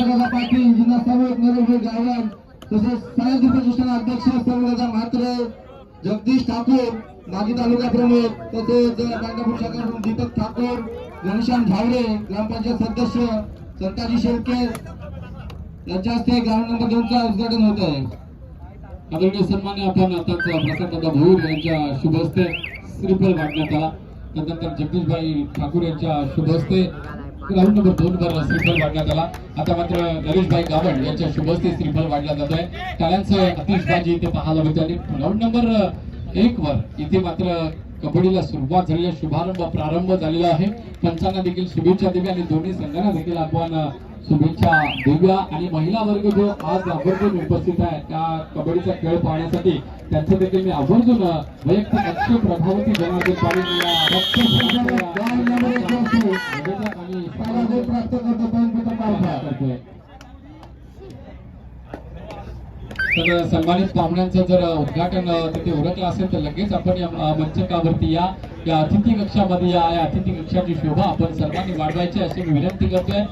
दादा पाटील जिल्हा साहेब नरेश गायवान तसेच सायंती प्रतिष्ठान अध्यक्ष सर्वदा मात्र जगदीश ठाकूर माजी तालुका प्रमुख तसेच गाणगापूर शाखाकडून दीपक ठाकूर घनश्याम झावरे ग्रामपंचायत सदस्य संताजी शेळके यांच्या हस्ते ग्राम नंबर दोनचा उद्घाटन होत आहे. आदरणीय सन्मान्य आपण आताच प्रसाद दादा भोईर यांच्या शुभ हस्ते श्रीफळ वाटण्यात आला. त्यानंतर जगदीशभाई ठाकूर यांच्या शुभ हस्ते ग्राउंड नंबर दोन वर श्रीफल वाढण्यात आला आता मात्र नरेशभाई गावड यांच्या शुभ श्रीफल वाढला जात आहे टाळ्यांचं अतिशबाजी इथे पाहायला मिळते. आणि ग्राउंड नंबर एक वर इथे मात्र कबड्डीला सुरुवात झालेला शुभारंभ प्रारंभ झालेला आहे. पंचांना देखील शुभेच्छा देवी आणि दोन्ही संघांना देखील आपण शुभेच्छा देऊया आणि महिला वर्ग जो आज आवर्जून उपस्थित आहे त्या कबड्डीचा खेळ पाहण्यासाठी त्यांचं देखील मी आवर्जून वैयक्तिक अक्षय प्रभावती जनार्दन पाटील. तर सन्मानित पाहुण्यांचं जर उद्घाटन तिथे उरकलं असेल तर लगेच आपण या मंचकावरती या या अतिथी कक्षामध्ये या या अतिथी कक्षाची शोभा आपण सर्वांनी वाढवायची अशी मी विनंती करतोय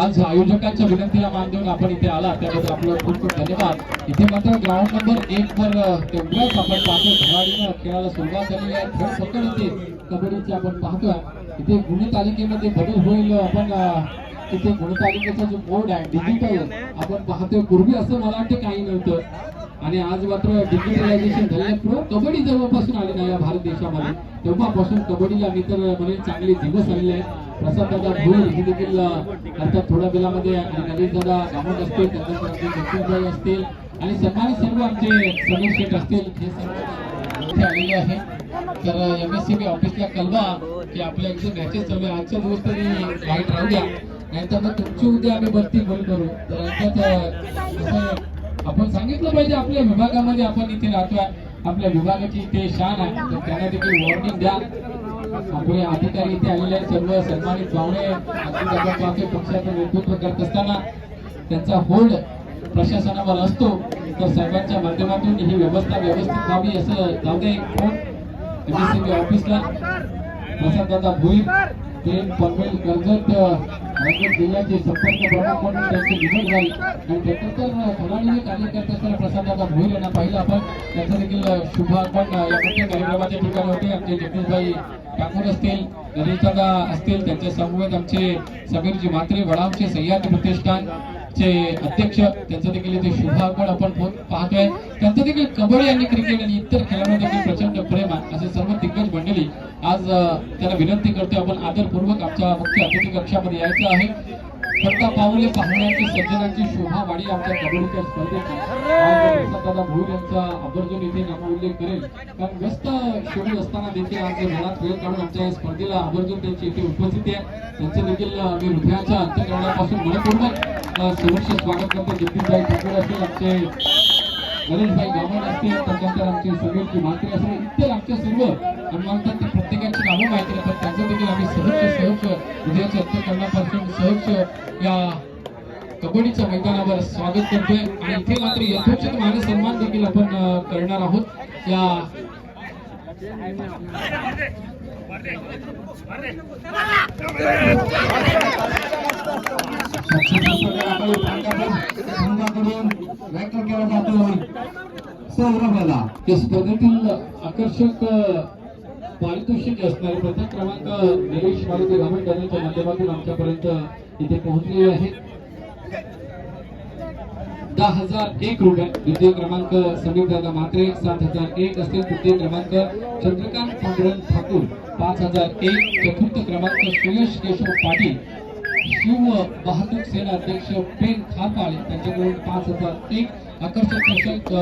आज आयोजकांच्या विनंतीला मान देऊन आपण इथे आला. त्याबद्दल आपलं खूप खूप धन्यवाद. इथे मात्र ग्राउंड नंबर एक वर तेवढ्याच आपण पाहतो. खिलाडीनं खेळाला सुरुवात झालेली आहे. खेळ पकड होते कबड्डीची आपण पाहतोय. इथे गुन्हे तालिकेमध्ये बदल होईल आपण इथे गुणतालिकेचा जो बोर्ड आहे डिजिटल आपण पाहतोय. पूर्वी असं मला वाटतं काही नव्हतं. आणि आज मात्र डिजिटलायझेशन झालं प्रो कबड्डी जेव्हापासून आली नाही या भारत देशामध्ये तेव्हापासून कबड्डीला मी तर म्हणेन चांगले दिवस आलेले आहेत. प्रसाद दादा भोर हे देखील अर्थात थोड्या वेळामध्ये आणि नवीन दादा गामत असतील त्यांच्यासाठी आमचे असतील. आणि सन्मानित सर्व आमचे समीक्षक असतील हे सर्व इथे आलेले आहे तर एम एस सी बी ऑफिसला कळवा की आपल्या इथे मॅचेस चालू आहे आजच्या दिवस तरी लाइट राहू द्या. नाहीतर मग तुमची उद्या आम्ही भरती गोल करू. तर अर्थात आपण सांगितलं पाहिजे आपल्या विभागामध्ये आपण इथे राहतोय. आपल्या विभागाची इथे शान आहे. तर त्यांना देखील वॉर्निंग द्या. आपले अधिकारी इथे आलेले सर्व सन्मानित पाहुणे पक्षाचं नेतृत्व करत असताना त्यांचा होल्ड प्रशासनावर असतो. तर साहेबांच्या माध्यमातून ही व्यवस्था व्यवस्थित व्हावी असं जाऊ दे फोन एमएससीबी ऑफिसला प्रसाद दादा भुईर. प्रेम पनवेल कर्जत रायगड जिल्ह्याचे संपर्क प्रमुख म्हणून त्यांची निवड झाली. आणि त्यानंतर खराडीचे कार्यकर्ते असताना प्रसाद दादा यांना पाहिलं आपण. त्याचं देखील शुभ या प्रत्येक कार्यक्रमाच्या ठिकाणी होते. आमचे जगदीशभाई ठाकूर असतील नरेश असतील त्यांच्या समवेत आमचे समीरजी म्हात्रे वडामचे सह्याद्री प्रतिष्ठान चे अध्यक्ष त्यांचं देखील इथे शुभार्पण आपण पाहतोय. त्यांचं देखील कबड्डी आणि क्रिकेट आणि इतर खेळांवर देखील प्रचंड प्रेम आहे. असे सर्व दिग्गज मंडळी आज त्यांना विनंती करतोय. आपण आदरपूर्वक आमच्या मुख्य अतिथी कक्षामध्ये यायचं आहे. फक्त पावले पाहुण्यांची सज्जनांची शोभा वाढी आमच्या कबड्डीच्या स्पर्धेची भोईर यांचा आवर्जून इथे नामोल्लेख करेल. कारण व्यस्त शेड्यूल असताना देखील आज मनात वेळ काढून आमच्या या स्पर्धेला आवर्जून त्यांची इथे उपस्थिती आहे. त्यांचं देखील मी हृदयाच्या अंतकरणापासून मनपूर्वक अ, सहर्ष स्वागत करतो. जगदीशभाई ठाकूर असतील आमचे नरेशभाई गावण असतील त्यानंतर आमचे समीरजी म्हात्रे असतील इतर आमचे सर्व आणि मला प्रत्येकाची नावं माहिती असतात त्यांचं देखील आम्ही सहर्ष सहर्ष उद्याच्या अंतकरणापासून सहर्ष या कबड्डीच्या मैदानावर स्वागत करतोय. आणि इथे मात्र यथोचित मान सन्मान देखील आपण करणार आहोत. या व्यक्त केला जातो या स्पर्धेतील आकर्षक पारितोषिक असणारे प्रथम क्रमांक निलेश मारुती ग्रामीण यांच्या माध्यमातून आमच्यापर्यंत इथे पोहोचलेले आहे दहा हजार एक रुपये. द्वितीय क्रमांक समीर दादा म्हात्रे सात हजार एक असतील तृतीय क्रमांक चंद्रकांत पांडुरंग ठाकूर पाच हजार एक. चतुर्थ क्रमांक सुयश केशव पाटील शिव वाहतूक सेना अध्यक्ष पेन खारपाल त्यांच्याकडून पाच हजार एक. आकर्षक चषक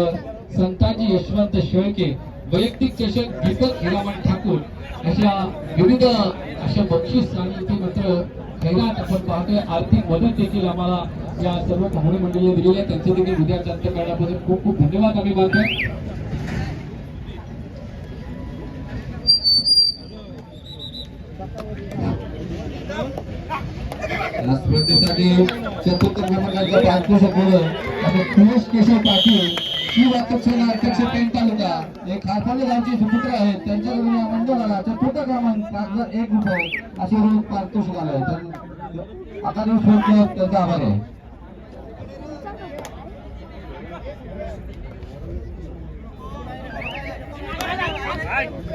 संताजी यशवंत शेळके वैयक्तिक चषक दीपक हिरामण ठाकूर. अशा विविध अशा बक्षीस आणि इथे मात्र खैरात आपण पाहतोय. आर्थिक मदत देखील आम्हाला या सर्व पाहुणे मंडळी दिलेली आहे त्यांचे देखील उद्या अंत करण्याबद्दल खूप खूप धन्यवाद. आम्ही मानतोय या स्पर्धेसाठी चतुर्थ क्रमांकाचा आणि पियुष केशव पाटील शिव सेना अध्यक्ष पेन तालुका. हे खारपाले गावचे सुपुत्र आहेत. त्यांच्याकडून या मंडळाला चतुर्थ क्रमांक पाच एक रुपये असे रोख पारितोषिक आलं आहे. तर आता त्यांचा आभार आहे. Hey!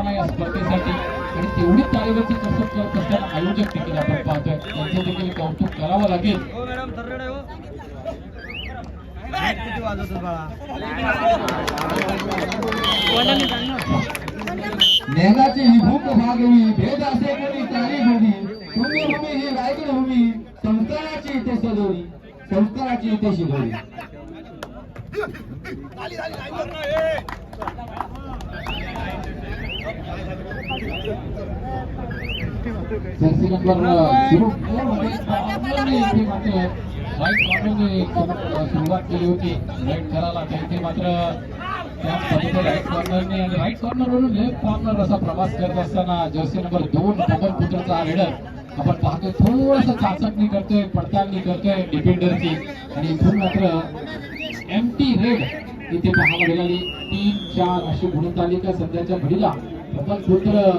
असताना या स्पर्धेसाठी आणि तेवढी तालीवरची कसरत करत असताना आयोजक देखील आपण पाहतोय त्यांचं देखील कौतुक करावं लागेल. नेगाची ही भूक भागवी भेद असे कोणी तारी भूमी ही रायगड भूमी संस्काराची इथे सजोरी संस्काराची इथे शिजोरी. जर्सी नंबर राईट कॉर्नरने सुरुवात केली होती राईट करायला मात्र राईट कॉर्नरने आणि राईट कॉर्नरवरून लेफ्ट कॉर्नर असा प्रवास करत असताना जर्सी नंबर दोन पवन पुत्रचा हा रेडर आपण पाहतोय थोडस चाचपणी करतोय पडताळणी करतोय डिफेंडरची आणि इथून मात्र एम टी रेड इथे पाहायला मिळाली तीन चार अशी गुणतालिका सध्याच्या घडीला पवन पुत्र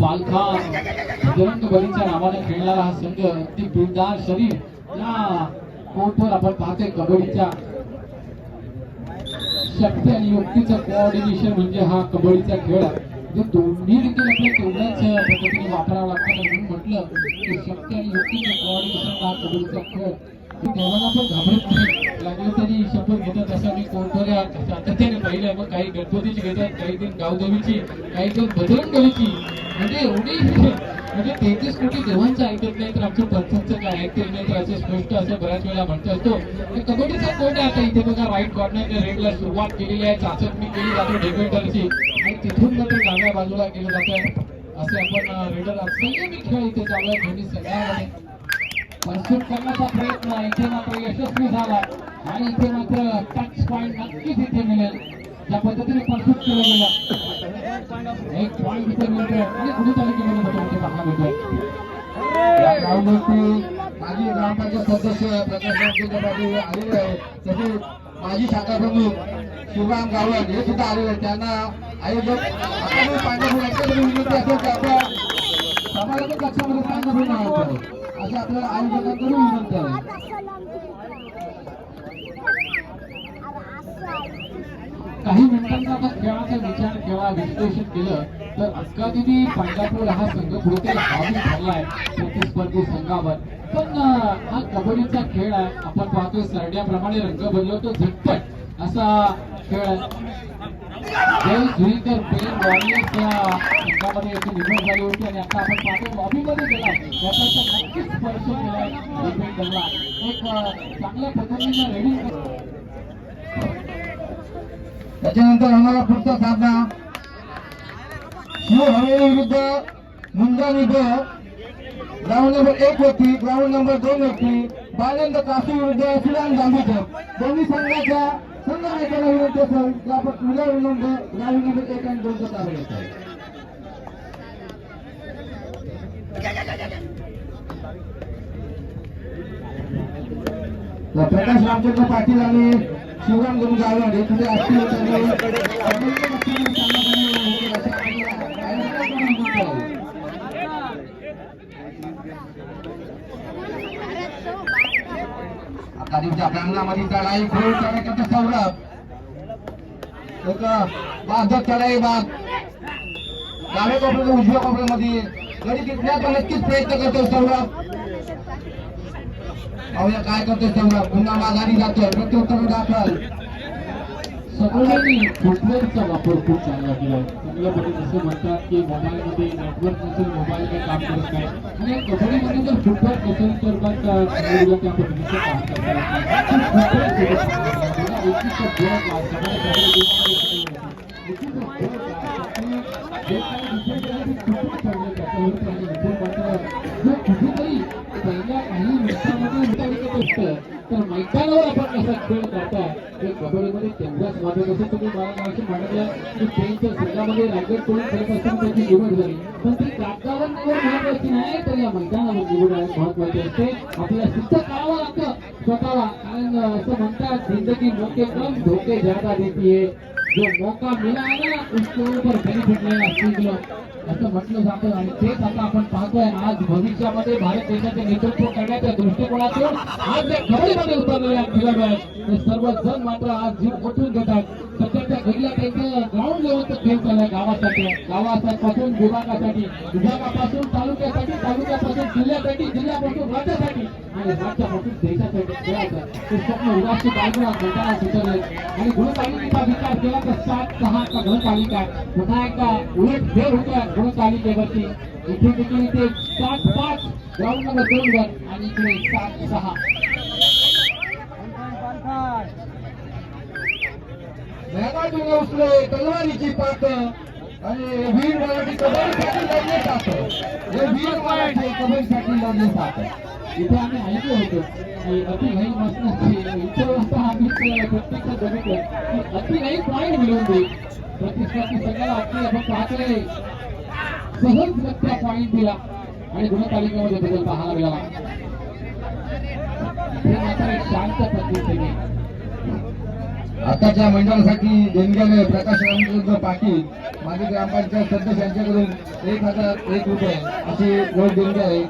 पालखा बजरंग बलीच्या नावाने खेळणारा हा संघ अगदी बिलदार शरीर या कोर्टवर आपण पाहतोय कबड्डीच्या. शक्ती आणि युक्तीचं कोऑर्डिनेशन म्हणजे हा कबड्डीचा खेळ आहे. दोन्ही देखील आपल्या तेवढ्याच पद्धतीने वापरावा लागतो. म्हणून म्हटलं की शक्ती आणि युक्तीचं कोऑर्डिनेशन हा कबड्डीचा खेळ. देवाला पण घाबरत नाही. लागलं तरी शपथ घेतात असं मी कोर्टवर सातत्याने पाहिलं. मग काही गणपतीची घेतात काही दिन गावदेवीची काही म्हणजे एवढी म्हणजे तेहतीस कोटी देवांचं ऐकत नाही तर आमच्या पंचांचं काय ऐकत नाही तर असं स्पष्ट असं बऱ्याच वेळा म्हणतो असतो कबड्डीचा कोट आहे आता इथे बघा राईट कॉर्नर रेडला सुरुवात केलेली आहे चाचपणी केली जाते डिफेंडरची आणि तिथून मात्र डाव्या बाजूला केलं जात. आहे असे आपण रेडर संयमी खेळ इथे चालू आहे दोन्ही सगळ्यामध्ये. परसूट करण्याचा प्रयत्न. इथे मात्र यशस्वी झाला. आणि इथे मात्र टच पॉईंट नक्कीच इथे मिळेल. ज्या पद्धतीने परसूट केलं गेलं. एक पॉईंट इथे मिळतोय. आणि कुठे तालुक्यामध्ये मात्र पाहायला मिळतोय माजी ग्रामपंचायत सदस्य प्रकाश रामचंद्र पाटील आलेले आहेत. तसेच माजी शाखा प्रमुख शिवराम गावड हे सुद्धा आलेले आहेत. त्यांना आयोजक आता मी यांच्याकडे विनंती असेल की आपण समाजाच्या कक्षामध्ये पांढरपूर असे आपल्याला आयोजकांकडून विनंती आहे. काही मिनिटांचा आपण खेळाचा विचार किंवा विश्लेषण केलं तर अक्कादिनी पांढरापूर हा संघ कुठेतरी हावी ठरलाय प्रतिस्पर्धी संघावर. पण हा कबड्डीचा खेळ आहे. आपण पाहतोय सरड्याप्रमाणे रंग बदलवतो झटपट. असा खेळ आहे. जय जुईकर पेन वॉरियर्स या संघामध्ये याची निवड झाली होती आणि आता आपण पाहतो लॉबीमध्ये गेला त्याचा तर नक्कीच स्पर्श एक चांगल्या पद्धतीने त्याच्यानंतर होणारा पुढचा सामना. शिव हवेली विरुद्ध मुंजा विरुद्ध. ग्राउंड नंबर एक वरती ग्राउंड नंबर दोन वरती. बालंद काशी विरुद्ध श्रीराम जांभीकर दोन्ही संघाच्या संघ ऐकायला विनंती असेल तर आपण मुला विरुद्ध ग्राउंड नंबर एक आणि दोनचा ताबा घेत आहे प्रकाश रामचंद्र पाटील आणि शिवराम गुरु गावड हे तिथे असतील त्यांनी अत्यंत लक्षणीय सामना करण्यात आला होता. असं आपल्याला आयोजकांकडून दिसतं आहे. आता प्रांगणामध्ये आपल्या अंगणामध्ये चढाई खेळ कार्यकर्ता सौरभ? एक बाधक चढाई बाग डाव्या कोपऱ्यात उजव्या कोपऱ्यामध्ये. गडी टिकण्याचा नक्कीच प्रयत्न करतो सौरभ. पाहूया काय करतोय सौरभ. पुन्हा माघारी जातोय. प्रत्युत्तर दाखल. सगळ्यांनी नेटवर्कचा वापर खूप चांगला केला. चांगल्या पद्धतीने जसं म्हणतात की मोबाईलमध्ये नेटवर्क नसेल मोबाईल काही काम करत नाही. आणि कबड्डीमध्ये जर फुटबॉल नसेल तर मग त्या पद्धतीचं काम करता येत नाही. काही कुठेतरी पहिल्या काही मिनिटांमध्ये त्या मैदानावर आपण कसा खेळ करताय हे कबड्डीमध्ये तेवढ्याच महत्वाचं जसं तुम्ही मला मागाशी म्हटलं की पेनच्या संघामध्ये रायगड करून खेळत असताना त्याची निवड झाली. पण ती कागदावर निवड महत्वाची नाही तर या मैदानावर निवड महत्वाची असते. आपल्याला सिद्ध करावं लागतं स्वतःला कारण असं म्हणतात जिंदगी मोके कम धोके ज्यादा देती है जो मौका मिला है ना उसके ऊपर बेनिफिट लेना सीख लो असं म्हटलं जातं आणि तेच आता आपण पाहतोय. आज भविष्यामध्ये भारत देशाचे नेतृत्व करण्याच्या दृष्टिकोनातून आज जे खबरीमध्ये उतरलेले खेळाडू आहेत ते सर्वजण मात्र आज जीव ओतून घेतात सध्याच्या घडीला त्यांचं ग्राउंड लेवलचं खेळ चाललाय गावासाठी. गावापासून विभागासाठी विभागापासून तालुक्यासाठी तालुक्यापासून जिल्ह्यासाठी जिल्ह्यापासून राज्यासाठी आणि राज्यापासून देशासाठी खेळायचं. ते स्वप्न उदासी बाजूला मैदानात उतरले आणि गुणतालिकेचा विचार केला तर सात सहा चा गुणतालिका पुन्हा एकदा उलट खेळ होतोय गुणतालिकेवरती इथे देखील इथे सात पाच ग्राउंड नंबर दोन वर आणि इकडे सात सहा. मैदानातून उसले तलवारीची पात आणि वीर मराठी कबड्डीसाठी लढले जात. हे वीर मराठी कबड्डीसाठी लढले जात. इथे आम्ही ऐकलो होतो की अतिघाई मसनाची इथे असता आम्ही प्रत्यक्ष बघितलं की अतिघाई पॉईंट मिळवून देईल. प्रतिस्पर्धी सगळ्याला आपली आपण पाहतोय सहजगत्या पॉईंट दिला आणि गुणतालिकेमध्ये बदल पाहायला मिळाला. हे मात्र एक शांत पद्धतीने आताच्या मंडळासाठी देणग्याने प्रकाश रामचंद्र पाटील माजी ग्रामपंचायत सदस्य यांच्याकडून एक हजार एक रुपये अशी रोज देणगी आहे.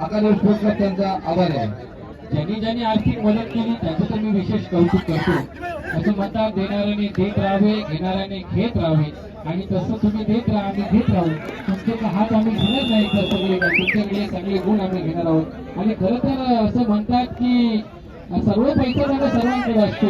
अकादमी स्पोर्ट्स क्लब त्यांचा आभार आहे. ज्यांनी ज्यांनी आर्थिक मदत केली त्याचं तर मी विशेष कौतुक करतो. असं म्हणतात देणाऱ्याने देत राहावे घेणाऱ्याने घेत राहावे. आणि तसं तुम्ही देत राहा आम्ही घेत राहू. तुमचे हात आम्ही घेणार नाही तर सगळे तुमच्याकडे चांगले गुण आम्ही घेणार आहोत. आणि खरं तर असं म्हणतात की सर्व पैसा जण सर्वांकडे असतो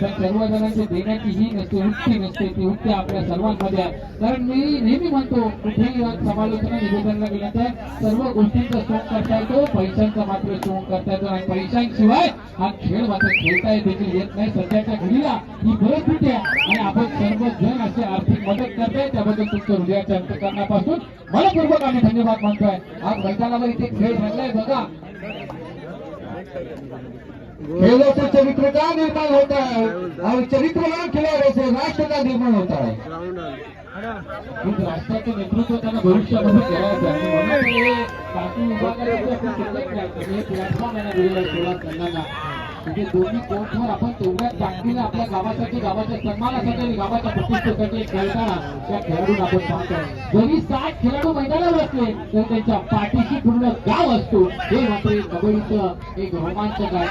पण सर्व जणांची देण्याची ही नसते वृत्ती नसते ती वृत्ती आपल्या सर्वांमध्ये. आहे कारण मी नेहमी म्हणतो कुठेही समालोचना निवेदनाला गेल्यानंतर सर्व गोष्टींचा सोंग करता येतो पैशांचा मात्र सोंग करता येतो. आणि पैशांशिवाय हा खेळ मात्र खेळता देखील येत नाही. सध्याच्या घडीला ही परिस्थिती आहे. आणि आपण सर्वजण असे आर्थिक मदत करताय. त्याबद्दल तुमच्या हृदयाच्या अंतकरणापासून मनपूर्वक आम्ही धन्यवाद मानतोय. आज मैदानावर इथे खेळ रंगलाय. बघा. से चरित्र का निर्माण होता है और चरित्रवान खिलाड़ियों से राष्ट्र का निर्माण होता है खूप राष्ट्राचं नेतृत्व त्यांना भविष्यामध्ये करायचं आहे. म्हणून ते काकी विभागाचे जे आपण select करायचं, प्लॅटफॉर्म यांना दिलेलं आहे सोळा तिथे दोन्ही कोर्टवर आपण तेवढ्याच ताकदीने आपल्या गावासाठी गावाच्या सन्मानासाठी गावाच्या प्रतिष्ठेसाठी खेळताना त्या खेळाडूंना आपण पाहतोय जरी साठ खेळाडू मैदानावर असले तर त्यांच्या पाठीशी पूर्ण गाव असतो. हे मात्र कबड्डीचं एक रोमांचक आहे.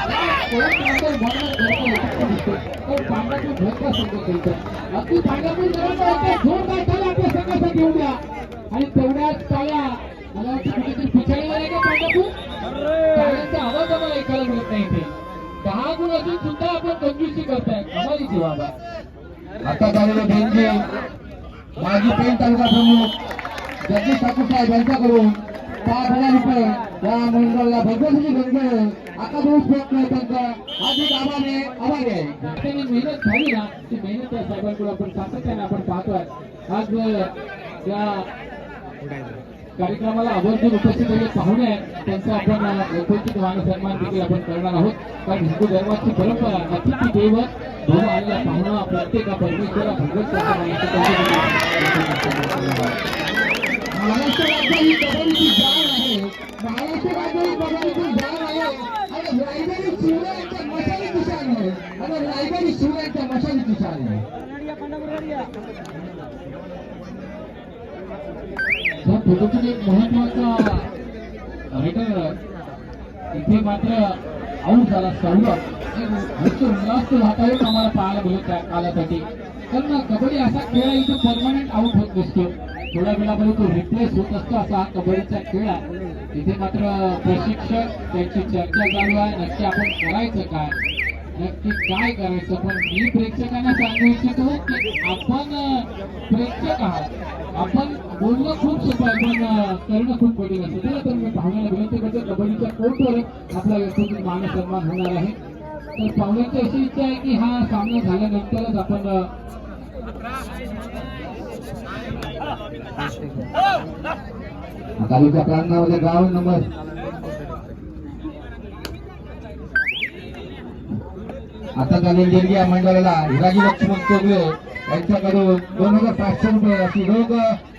अगदी जोरदार आपल्या संघासाठी आणि तेवढ्याच टाळ्या मला वाटतं कुठेतरी पिछाडीवर आहे का टाळ्यांचा आवाज आम्हाला ऐकायला मिळत नाही इथे. दहा गुण असून सुद्धा आपण कंजूसी करताय कमालीची बाबा आता झालेले देणगी माजी पेन तालुका प्रमुख जगदीश ठाकूर साहेब यांच्याकडून पाच हजार रुपये या मंडळाला Bhagwati Gange academy sports club त्यांचा हार्दिक आभार आहे आभारी आहे. त्यांनी मेहनत झाली ना ती मेहनत त्या साहेबांकडून आपण सातत्याने आपण पाहतोय. आज त्या कार्यक्रमाला आवर्जून उपस्थित होते पाहुणे आहेत. त्यांचा आपण यथोचित मान सन्मान देखील आपण करणार आहोत. कारण हिंदू धर्माची परंपरा अतिथी देव भाऊ आलेला पाहुणा प्रत्येक परमेश्वरा भगवत महाराष्ट्र राज्य ही कबड्डीची जाण आहे. महाराष्ट्र राज्य ही कबड्डीची जाण आहे. आणि रायगडी शिवरायांच्या मशाली किसान आहे. आणि रायगडी शिवरायांच्या मशाली किसान आहे. या एक महत्त्वाचा रिटर्न इथे मात्र आऊट झाला सवलत. एक उल्हास वातावरण आम्हाला पाहायला मिळत त्या कालासाठी. कारण कबड्डी असा खेळ आहे इथे परमनंट आऊट होत नसतो. थोड्या वेळामध्ये तो रिप्लेस होत असतो असा हा कबड्डीचा खेळ आहे. इथे मात्र प्रशिक्षक त्यांची चर्चा चालू आहे. नक्की आपण करायचं काय? नक्की काय करायचं? पण मी प्रेक्षकांना सांगू इच्छितो की आपण प्रेक्षक आहात. आपण बोलणं खूप सोपं आहे पण करणं खूप कठीण असतं. चला तर मी पाहुण्याला विनंती करतो कबड्डीच्या कोर्टवर आपला यथोचित मान सन्मान होणार आहे. तर पाहुण्यांची अशी इच्छा आहे की हा सामना झाल्यानंतरच आपण अं, तालुका प्रांगणामध्ये गाव नंबर आता झालेली देणगी या मंडळाला. हिराजी लक्ष्मण चोगले यांच्याकडून दोन हजार पाचशे रुपये अशी रोग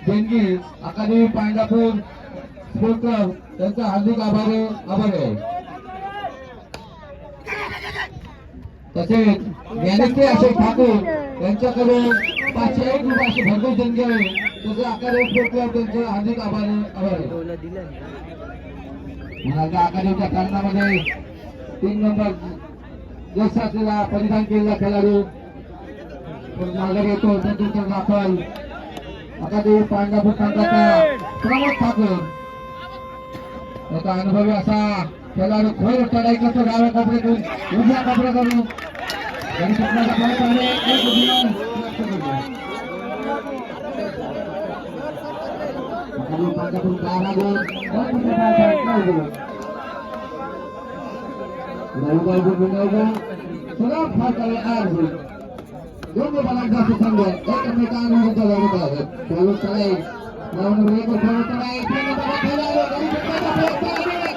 देणगी अकादमी पांडापूर स्पोर्ट क्लब त्यांचा हार्दिक आभार आभार आहे. तसेच ज्ञानेश्वर अशोक ठाकूर यांच्याकडून पाचशे एक रुपये अशी भरपूर देणगी आहे तसे अकादमी स्पोर्ट क्लब त्यांचे हार्दिक आभार आभार आहे. म्हणाल आघाडीच्या सामन्यामध्ये तीन नंबर देशाला परिधान केलेला खेळाडू. माघार येतो नेतृत्व दाखल अकादमी पांढरापूर संघाचा प्रमोद ठाकूर. त्याचा अनुभवी असा खेळाडू खोल चढाई करतो डाव्या कपड्यातून उभ्या कपडे करून सुटण्याचा प्रयत्न आहे. एक उजव्या, लक्ष करूया. अकादमी पांढरापूर बारा गोल दोन गुण पाच, नऊ गोल. रविवार गुंडाळगा सुलभ फाटावे आज दोन बलांचा संघ एकमेकांविरुद्ध लढत आहेत चालू चढाई लावून एक चालू चढाई तीन बला खेळाडू गडी जिंकण्याचा प्रयत्न आहे.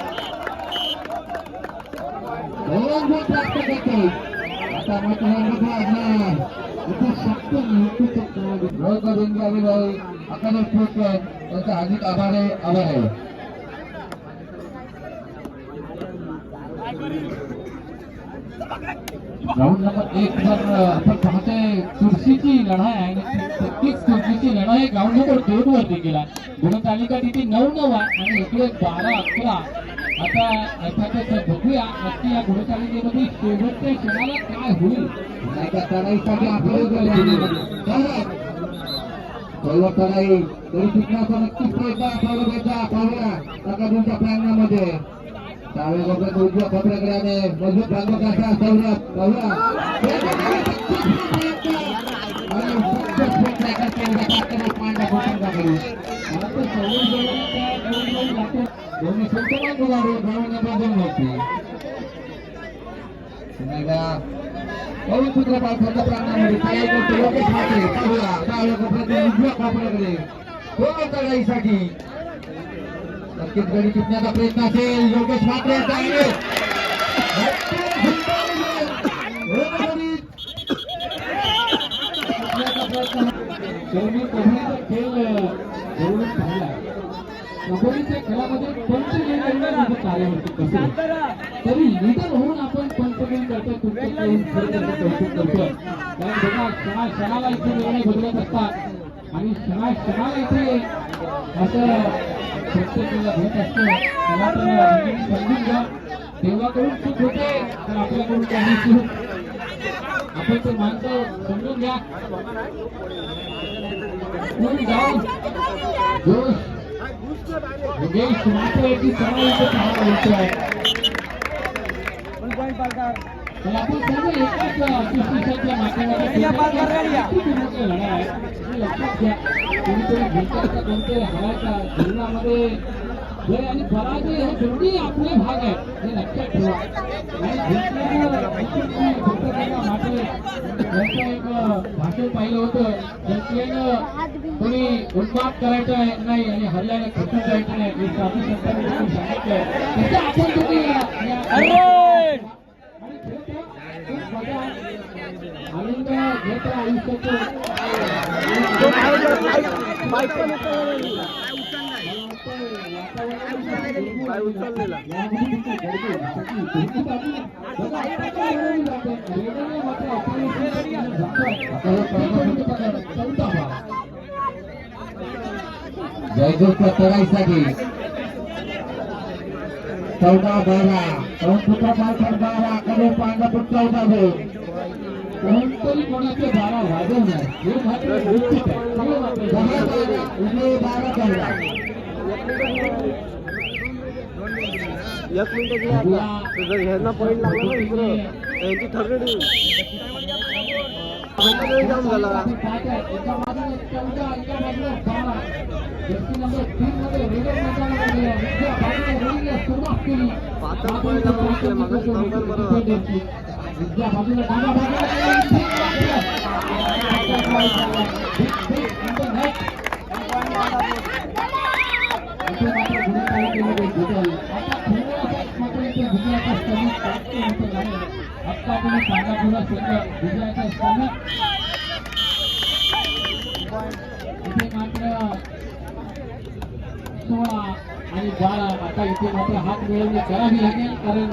दोन गोल प्राप्त करते आता मतदारांमध्ये असणार इथे शक्ती इथे शक्ती रोग बिंदू आलेलो आहे अकादमी स्पोर्ट्स त्यांचा हार्दिक आभार आहे आभार आहे राऊंड नंबर एक वर आपण पाहतोय चुरशीची लढाई आहे आणि प्रत्येक चुरशीची लढाई. ग्राउंड नंबर दोन वरती गेला गुणतालिका तिथे नऊ नऊ आहे आणि इकडे बारा अकरा आता अर्थातच बघूया नक्की या गुणतालिकेमध्ये शेवटच्या क्षणाला काय होईल एका चढाईसाठी आपल्याला पहिला तरी शिकण्याचा नक्कीच प्रयत्न सौरभ्याच्या पाहुया अकादमीच्या प्रांगणामध्ये डावे कोपऱ्यात उजव्या कोपऱ्याकडे मजबूत बांधव कसा सौरभ पाहुया आणि प्रांगणामध्ये तयारी करतो लोकेश ठाकरे उजव्या कोपऱ्याकडे कोण चढाईसाठी नक्कीच गडी टिपण्याचा प्रयत्न असेल योगेश कबड्डीच्या खेळामध्ये पंचगेम कसं तरी लिडर होऊन आपण पंचगेम करतोय तुमच्याकडून कौतुक करतोय कारण बघा क्षणा क्षणाला इथे निर्णय बदलत असतात आणि समाज समाज इथे असं प्रत्येकाला भेट असतो. त्याला तर समजून घ्या. देवाकडून चूक होते तर आपल्याकडून काही चूक आपण ते माणसं समजून घ्या. कोण जाऊन जोश योगेश मात्र याची समाज इथे पाहायला मिळतोय. तर आपण सर्व एकाच असोसिएशनच्या माध्यमातून लढाई आहे. हे लक्षात घ्या कोणीतरी जिंकायचा कोणतरी हरायचा जीवनामध्ये जय आणि पराजय हे दोन्ही आपले भाग आहेत. हे लक्षात ठेवा. आणि त्यांना माटे यांचं एक भाषण पाहिलं होतं जिंकल्यानं कोणी उन्माद करायचं नाही आणि हरल्यानं खचून जायचं नाही हे साधू संतांनी देखील सांगितलंय. तसं आपण तुम्ही या- या- अरे! आणि खेळतो खूप मजा जयदूतच्या चढाईसाठी चौदा बारा चौदा बारा कडे पांढरापूर चौदा कोणतरी कोणाचे बारा वाजवणार हे मात्र निश्चित आहे हे मात्र दहा निश्चित आहे. बारा उजवे बारा चौदा एक मिनिट दिला आता तर जर ह्यांना पॉईंट लागला ना इकडं तर यांची थर्ड जाऊन झाला पाच आहे. एका बाजूला चौदा, एका बाजूला बारा. जर्सी नंबर तीन मध्ये रेडर मैदानामध्ये उजव्या बाजूला रनिंगला सुरुवात केली. पातळ पॉईंट लागला असते, मगाशी नंबर बरोबर होता. उजव्या बाजूला डाव्या बाजूला ठीक लागलं. पातळ point लागला. Big, big in the net. इथे मात्र गुणतालिकेमध्ये बदल. आता खेळण्याचा मात्र इथे विजयाचा स्तंभ प्राप्त होत आहे. आत्ता तुम्ही सांगा तुला संघ विजयाच्या असताना इथे मात्र सोळा आणि बारा आता इथे मात्र हात मिळवणी करावी लागेल कारण